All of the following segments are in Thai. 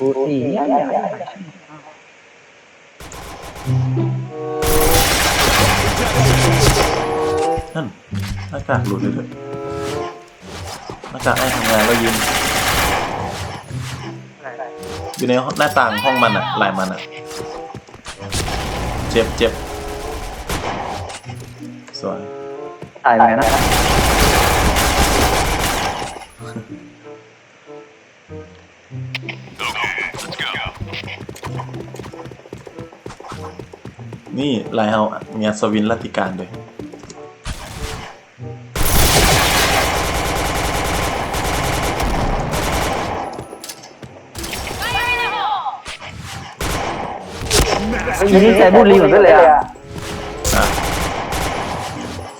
ดูสีใหญ่ใหญ่นั่นหน้ากากหลุดเลยเถอะหน้ากากไอ้ทำงานแล้วยืนอยู่ในหน้าต่างห้องมันอะลายมันอะเจ็บเจ็บสวยตายไหมนะ นี่ลายเฮามีอัศวินรัตติการด้วยอีนี่ใจบุรีเหมือนกันเลยอะอะ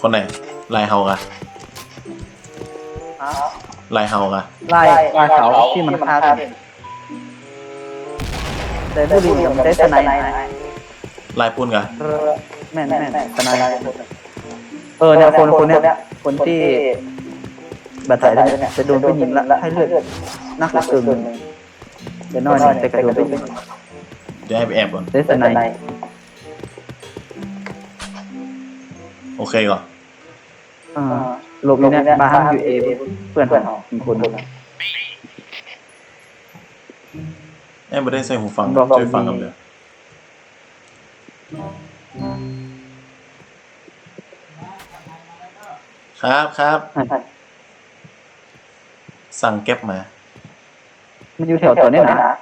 คนไหนลายเฮากะลายเฮากะไล่ไล่เขาที่มันฆ่าใจบุรีกับใจสไนด์ ลายปุ้นกะแม่นแม่นสไนด์เออเนี่ยคนคนเนี้ยคนที่บาดเจ็บเนี่ยจะโดนไปยิงละให้เลือดนักกระสุนเดี๋ยวน้อยแต่กระโดนไปยิงเดี๋ยวให้ไปแอบก่อนใจสไนด์โอเคก่อนอ่าหลบอยู่เนี่ยบาฮัมอยู่เอเพื่อนของมีคนแอบไม่ได้ใส่หูฟังช่วยฟังกันเดี๋ย ครับครับ สั่งเก็บมา มันอยู่แถวตัวนี้นะ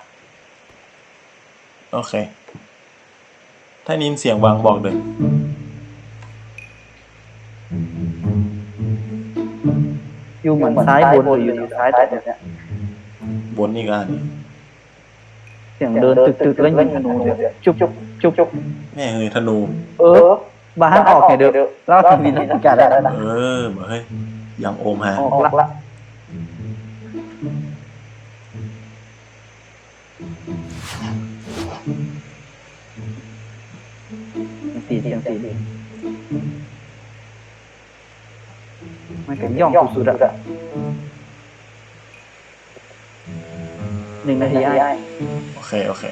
โอเค ถ้านินเสียงวางบอกเลยอยู่เหมือนซ้ายบนหรืออยู่ทางซ้ายแต่เนี่ยบนนี่ก็อันนี้เสียงเดินตึกตึกๆแล้วยิงธนูเนี่ยจุบจุบจุบจุบแม่เฮ้ยธนู เออ บ้านออกไงเด้อเล่าทำมีนักการแล้วนะเออบอกเฮ้ยยังโอมฮะออกละตีเสียงตีมันก็ย่องสุดๆอะหนึ่งนาทีไอ้โอเค โอเค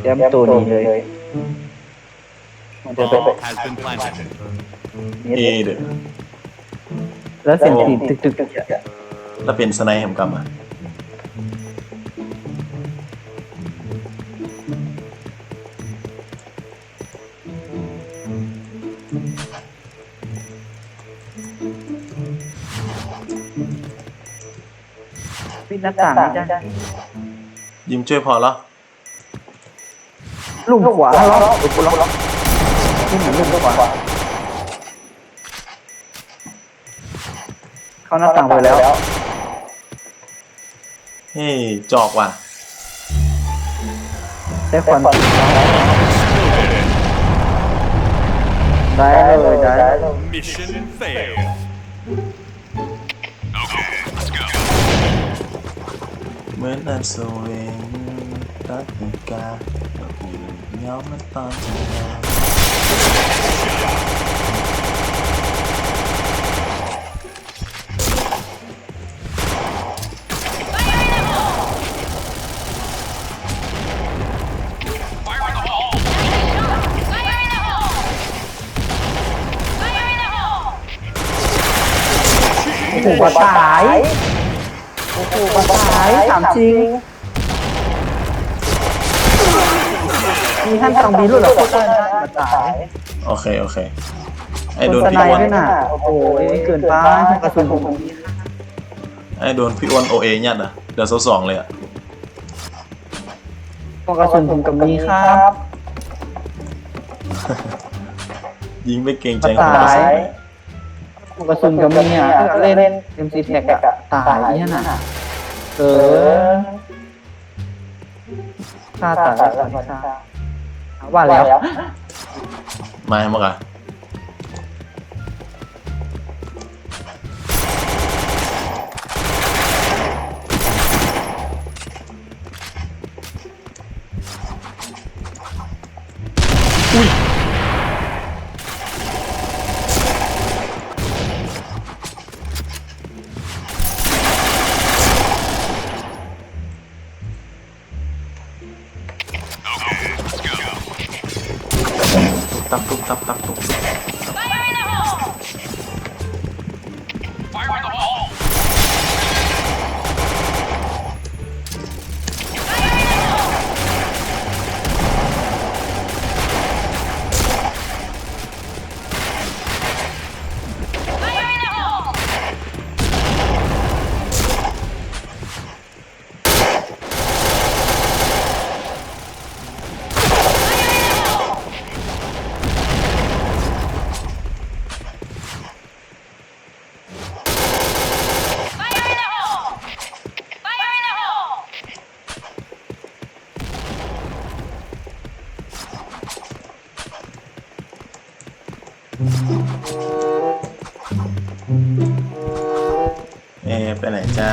เตรียมตัวหนี้เลยมันจะไป Bomb has been planted. เอเด้อแล้วเสียงตีตึกตึกตึกถ้าเป็นสไนป์แหมกรรมอะปิดหน้าต่างนี่จ้ะยิมช่วยพอแล้วลูกขวาล็อกลูกล็อกล็อก นี่เหมือนลูกขวาเข้าหน้าต่างไปแล้ว เฮ้ยจอกว่ะ ได้ควันได้เลยได้เลย Mission failed. Okay, let's go. เหมือนอันสเวงรัตติกาเราอยู่ย้อมมันตอนทำงานโอ้โหกระต่ายโอ้โหกระต่ายถามจริงมีท่านทางบีรุ่นเหรอโคตรได้กระต่ายโอเค โอเค ไอโดนสพี่ไนอ้วนด้วยน่ะโอ้โหเกินไปกระสุนผมไอโดนพี่อ้วนโอเอยัดอะเดี๋ยวสองเลยอะกระสุนผมกับมีครับยิงไม่เกรงใจคนกระสุนเลย กระสุนกับมีอะเล่นเอ็มซีแท็กอะตายเนี่ยน่ะ เออฆ่าตายแล้วว่าแล้ว มาให้มาก 딱뚝 딱딱뚝. เอไปไหนจ้า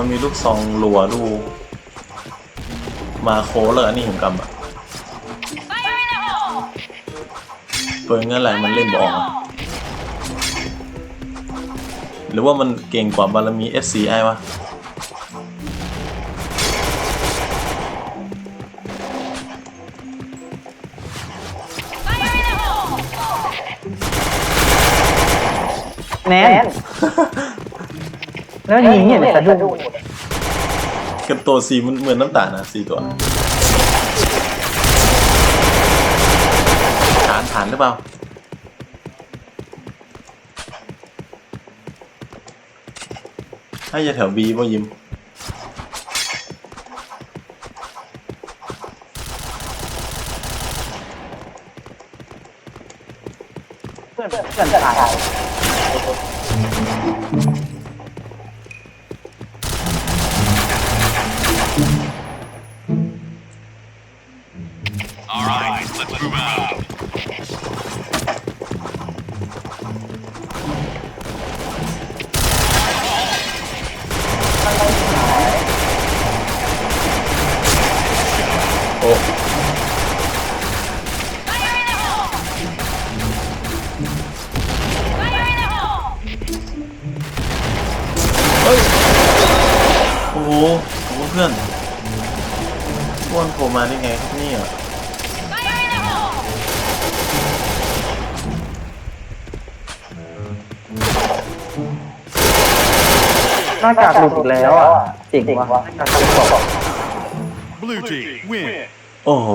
มันมีลูกซองรัวดู มาโคเลยอันนี้ผมกำอะไฟในห้องเปิดเงินอะไรมันเล่นบออกอะหรือว่ามันเก่งกว่าบารมี SCI วะไฟในห้องแนน แล้วยิงเนี่ยสะดุ้งกับตัวสีมันเหมือนน้ำตาลนะสีตัวฐานฐานหรือเปล่าถ้าจะแถวบีบ่ยิมเพื่อนเพื่อนตาย โอ้โหโอ้โหเพื่อนอ้วนโผล่มาได้ไงครับเนี่ยไฟในห้องหน้ากากหลุดอีกแล้วอะเจ๋งว่ะหน้ากากหลุดบอก Blue team, win. โอ้โห